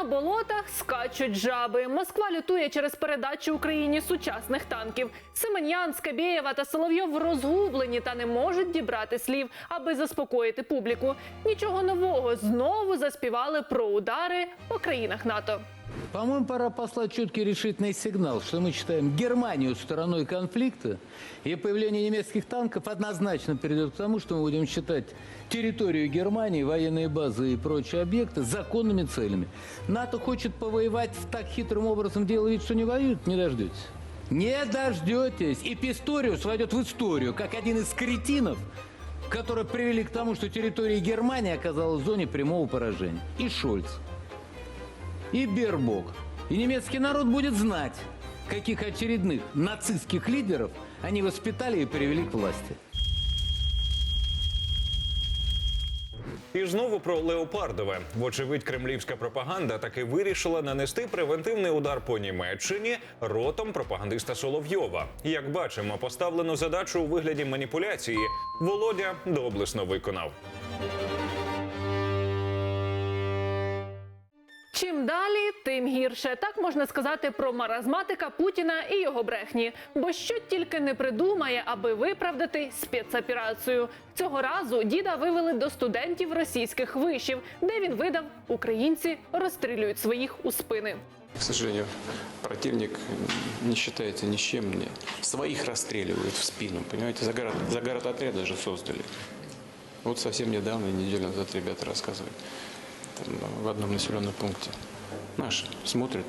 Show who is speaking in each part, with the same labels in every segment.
Speaker 1: На болотах скачуть жаби. Москва лютує через передачу Україні сучасних танків. Семен'ян, Скабєєва та Соловйов розгублені та не можуть дібрати слів, аби заспокоїти публіку. Нічого нового знову заспівали про удари по країнах НАТО.
Speaker 2: По-моему, пора послать четкий решительный сигнал, что мы считаем Германию стороной конфликта, и появление немецких танков однозначно приведет к тому, что мы будем считать территорию Германии, военные базы и прочие объекты законными целями. НАТО хочет повоевать так хитрым образом, делая вид, что не воюет, не дождетесь. Не дождетесь. И Писториус войдет в историю, как один из кретинов, которые привели к тому, что территория Германии оказалась в зоне прямого поражения. И Шольц и Бербок. И немецкий народ будет знать, каких очередных нацистских лидеров они воспитали и привели к власти.
Speaker 3: І знову про Леопардове. Вочевидь, кремлівська пропаганда таки вирішила нанести превентивний удар по Німеччині ротом пропагандиста Соловйова. Як бачимо, поставлену задачу у вигляді маніпуляції Володя доблесно виконав.
Speaker 1: Чим далі, тим гірше. Так можна сказати про маразматика Путіна і його брехні. Бо що тільки не придумає, аби виправдати спецоперацію. Цього разу діда вивели до студентів російських вишів, де він видав українці розстрілюють своїх у спини.
Speaker 4: К сожалению, противник не считается ни с чем. Своих расстреливают в спину, понимаете? Загород, загородотряд даже создали. Вот совсем недавно, неделю назад ребята рассказывают. В одном населенном пункте. Наши смотрят,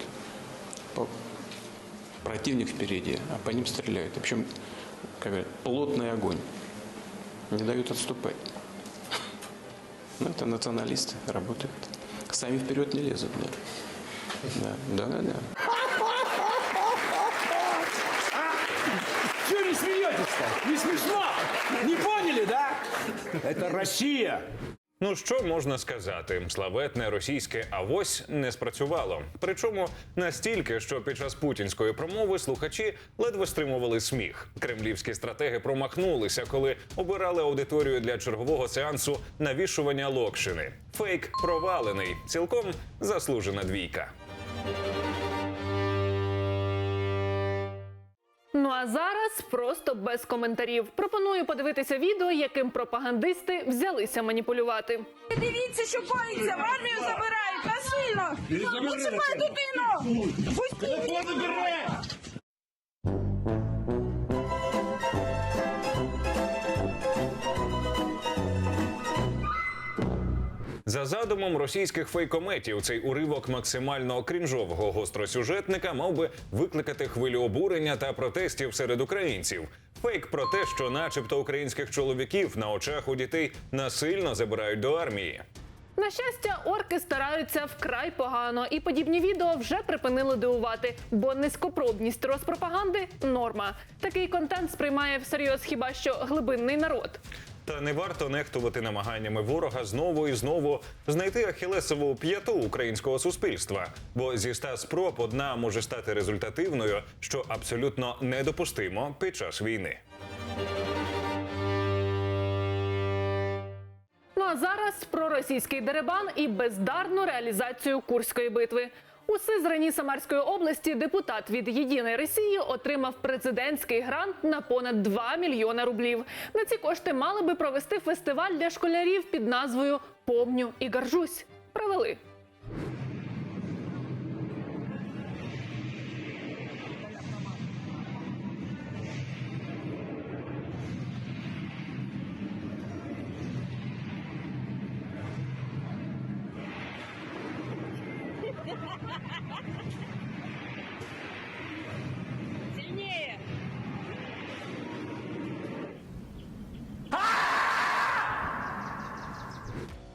Speaker 4: противник впереди, а по ним стреляют. Причем, как говорят, плотный огонь. Не дают отступать. Ну, это националисты работают. Сами вперед не лезут, да. Да, да, да.
Speaker 5: Чего не смеетесь-то? Не смешно? Не поняли, да? Это Россия.
Speaker 3: Ну що можна сказати? Славетне російське авось не спрацювало. Причому настільки, що під час путінської промови слухачі ледве стримували сміх. Кремлівські стратеги промахнулися, коли обирали аудиторію для чергового сеансу навішування локшини. Фейк провалений, цілком заслужена двійка.
Speaker 1: А зараз просто без коментарів. Пропоную подивитися відео, яким пропагандисти взялися маніпулювати.
Speaker 6: Дивіться, що коїться, в армію забирають насильно. Відчіпай дитину! Пустіть!
Speaker 3: За задумом російських фейкометів, цей уривок максимально крінжового гостросюжетника мав би викликати хвилю обурення та протестів серед українців. Фейк про те, що, начебто, українських чоловіків на очах у дітей насильно забирають до армії.
Speaker 1: На щастя, орки стараються вкрай погано, і подібні відео вже припинили дивувати, бо низькопробність розпропаганди норма. Такий контент сприймає всерйоз хіба що глибинний народ.
Speaker 3: Та не варто нехтувати намаганнями ворога знову і знову знайти ахілесову п'яту українського суспільства. Бо зі ста спроб одна може стати результативною, що абсолютно недопустимо під час війни.
Speaker 1: Ну а зараз про російський деребан і бездарну реалізацію Курської битви. У Сизрані Самарської області депутат від Єдиної Росії отримав президентський грант на понад 2 мільйона рублів. На ці кошти мали би провести фестиваль для школярів під назвою Помню і горжусь. Провели.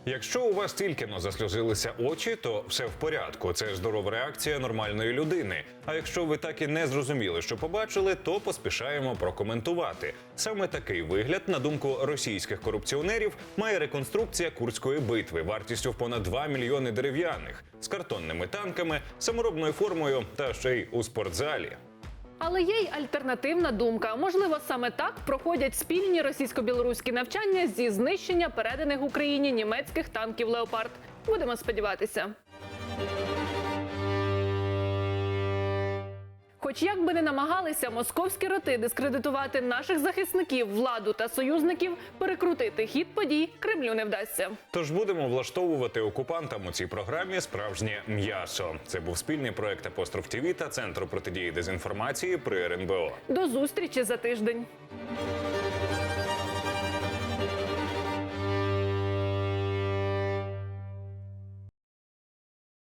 Speaker 3: Якщо у вас тільки но засльозилися очі, то все в порядку. Це здорова реакція нормальної людини. А якщо ви так і не зрозуміли, що побачили, то поспішаємо прокоментувати. Саме такий вигляд, на думку російських корупціонерів, має реконструкція курської битви вартістю в понад 2 мільйони дерев'яних з картонними танками, саморобною формою та ще й у спортзалі.
Speaker 1: Але є й альтернативна думка. Можливо, саме так проходять спільні російсько-білоруські навчання зі знищення переданих Україні німецьких танків Леопард. Будемо сподіватися. Хоч як би не намагалися московські роти дискредитувати наших захисників, владу та союзників, перекрутити хід подій Кремлю не вдасться.
Speaker 3: Тож будемо влаштовувати окупантам у цій програмі справжнє м'ясо. Це був спільний проект Апостроф ТІВІ та Центру протидії дезінформації при РНБО.
Speaker 1: До зустрічі за тиждень.